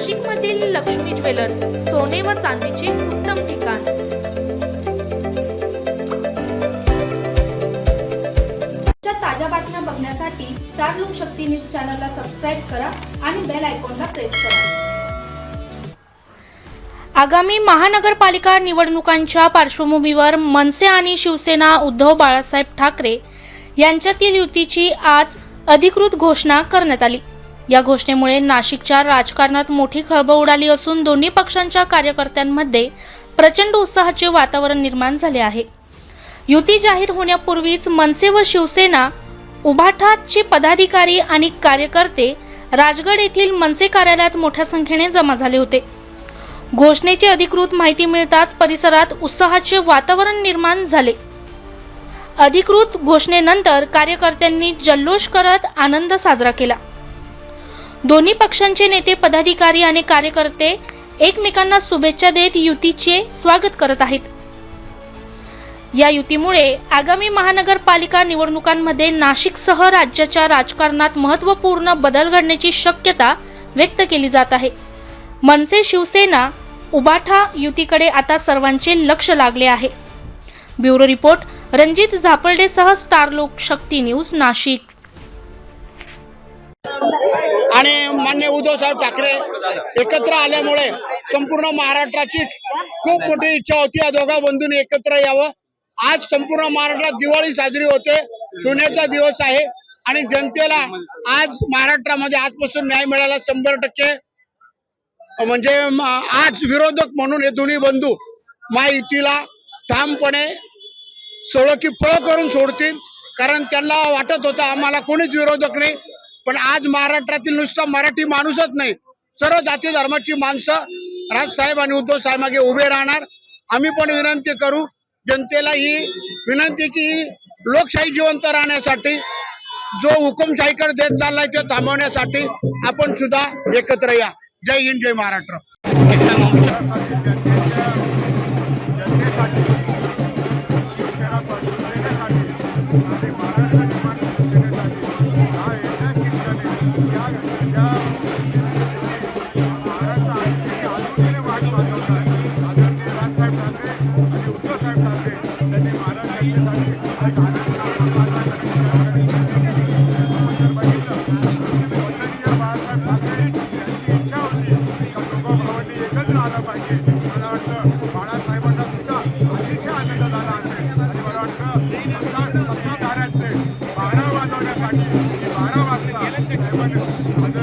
नाशिकमधील लक्ष्मी ज्वेलर्स सोने व चांदीचे उत्तम ठिकाण. ताज्या बातम्या बघण्यासाठी स्टार लोक शक्ती न्यूज चॅनलला सबस्क्राईब करा आणि बेल आयकॉनला प्रेस करा. आगामी महानगरपालिका निवडणुकांच्या पार्श्वभूमीवर मनसे आणि शिवसेना उद्धव बाळासाहेब ठाकरे यांच्यातील युतीची आज अधिकृत घोषणा करण्यात आली. या घोषणेमुळे नाशिकच्या राजकारणात मोठी खळबळ उडाली असून दोन्ही पक्षांच्या कार्यकर्त्यांमध्ये प्रचंड उत्साहाचे वातावरण निर्माण झाले आहे. युती जाहीर होण्यापूर्वीच मनसे व शिवसेना उभाठाचे पदाधिकारी आणि कार्यकर्ते राजगड येथील मनसे कार्यालयात मोठ्या संख्येने जमा झाले होते. घोषणेची अधिकृत माहिती मिळताच परिसरात उत्साहाचे वातावरण निर्माण झाले. अधिकृत घोषणेनंतर कार्यकर्त्यांनी जल्लोष करत आनंद साजरा केला. दोन्ही पक्षांचे नेते पदाधिकारी आणि कार्यकर्ते एकमेकांना शुभेच्छा देत युतीचे स्वागत करत आहेत. या युतीमुळे आगामी महानगरपालिका निवडणुकांमध्ये नाशिकसह राज्याच्या राजकारणात महत्त्वपूर्ण बदल घडण्याची शक्यता व्यक्त केली जात आहे. मनसे शिवसेना उबाठा युतीकडे आता सर्वांचे लक्ष लागले आहे. ब्युरो रिपोर्ट रणजित झापर्डेसह स्टार लोक शक्ती न्यूज नाशिक. उद्धवसाहेब ठाकरे एकत्र आल्यामुळे संपूर्ण महाराष्ट्राची खूप मोठी इच्छा होती. या दोघा बंधूंनी एकत्र यावं. आज संपूर्ण महाराष्ट्रात दिवाळी साजरी होते. सोन्याचा दिवस आहे. आणि जनतेला आज महाराष्ट्रामध्ये आजपासून न्याय मिळाला शंभर टक्के. म्हणजे आज विरोधक म्हणून हे दोन्ही बंधू महायुतीला ठामपणे सोडो की पळ करून सोडतील. कारण त्यांना वाटत होतं आम्हाला कोणीच विरोधक नाही. पण आज महाराष्ट्रातील नुसता मराठी माणूसच नाही. सर्व जाती धर्माची माणसं राजसाहेब आणि उद्धव साहेबांगे उभे राहणार. आम्ही पण विनंती करू जनतेला ही विनंती की लोकशाही जिवंत राहण्यासाठी जो हुकुमशाहीकडे देत चाललाय ते थांबवण्यासाठी आपण सुद्धा एकत्र या. जय हिंद जय महाराष्ट्र. आराम आदमी